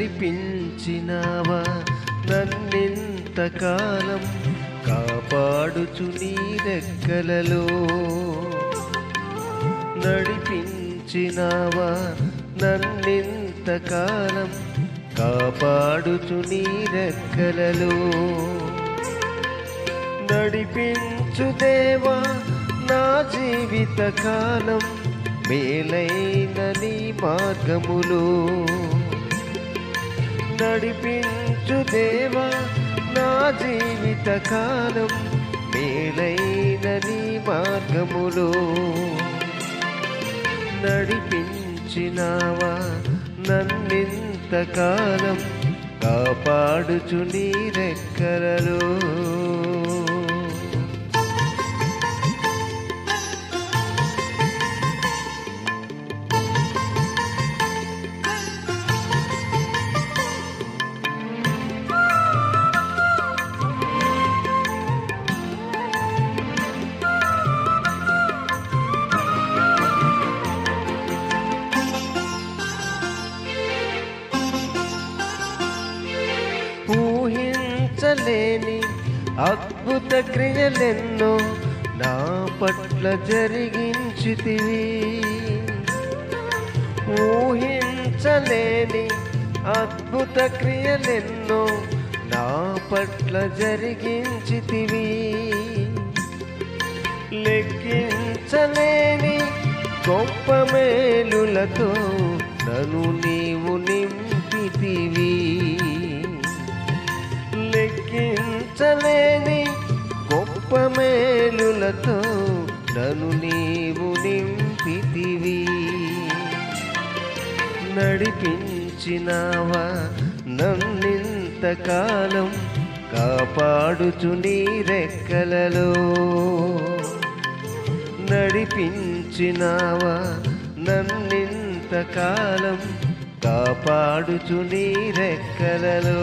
నడిపించినావా నన్నింతకాలం కాపాడుచు నీ రెక్కలలో. నడిపించినావా? నన్నింతకాలం కాపాడుచు నీ రెక్కలలో. నడిపించు దేవా నా జీవిత కాలం మేలైన నీ మార్గములో. నడిపించు దేవా నా జీవిత కాలం మేలైన నీ మార్గములు. నడిపించినావా నన్నింతకాలం కాపాడుచు నీ రెక్కలలో. ఊహించలేని అద్భుత క్రియలెన్నో నా పట్ల జరిగించితివి. ఊహించలేని అద్భుత క్రియలెన్నో నా పట్ల జరిగించితివి. లెక్కించలేని గొప్ప మేలులతో నన్ను నీవు నింపితివి. లెక్కించలేని గొప్ప మేలులతో నను నీవు నింపితివి. నడిపించినావా నన్నింతకాలం కాపాడుచు నీ రెక్కలలో. నడిపించినావా నన్నింతకాలం కాపాడుచు నీ రెక్కలలో.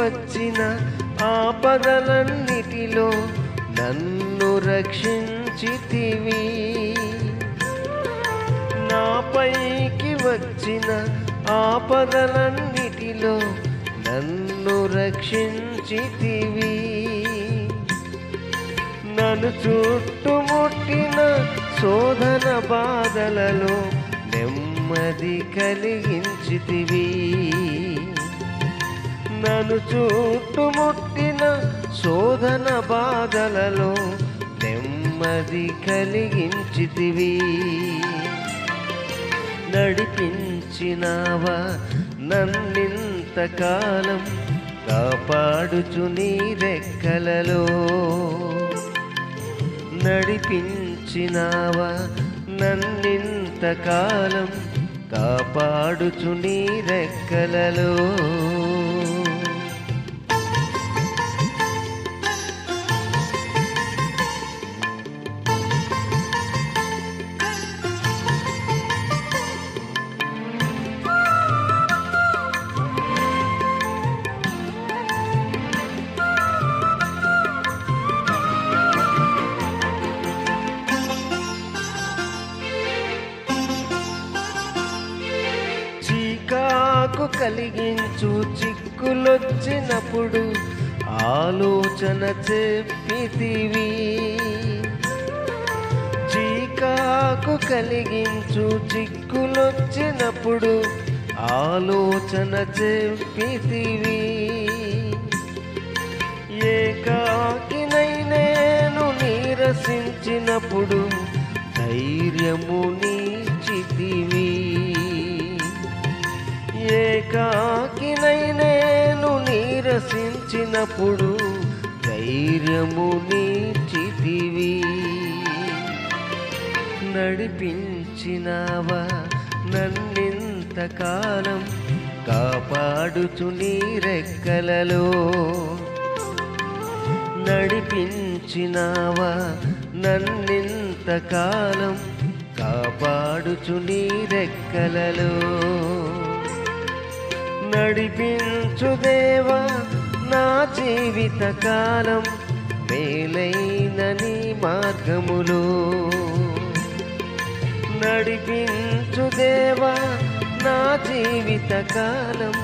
వచ్చిన ఆపదలన్నిటిలో నన్ను రక్షించితివి. నాపైకి వచ్చిన ఆపదలన్నిటిలో నన్ను రక్షించితివి. నన్ను చుట్టుముట్టిన శోధన బాధలలో నెమ్మది కలిగించితివి. నన్ను చుట్టుముట్టిన శోధన బాధలలో నెమ్మది కలిగించితివి. నడిపించినావా నన్నింతకాలం కాపాడుచు నీ రెక్కలలో. నడిపించినావా నన్నింతకాలం కాపాడుచు నీ రెక్కలలో. కలిగించు చిక్కులొచ్చినప్పుడు ఆలోచన చెప్పితివి. చీకాకు కలిగించు చిక్కులొచ్చినప్పుడు ఆలోచన చెప్పితివి. ఏకాకినై నేను నీరసించినప్పుడు ధైర్యముని నీరసించినప్పుడు ధైర్యము నీచితివి. నడిపించినావా నన్నింతకాలం కాపాడుచు కాపాడుచు నీ రెక్కలలో. నడిపించినావా నన్నింతకాలం కాపాడుచు నీ రెక్కలలో. నడిపించు దేవా నా జీవిత కాలం మేలైన నీ మార్గములో. నడిపించు దేవా నా జీవిత కాలం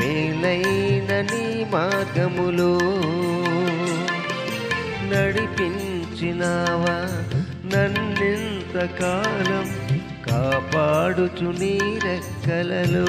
మేలైన నీ మార్గములో. నడిపించినావా నన్నెంతకాలం కాపాడుచు నీ రెక్కలలో.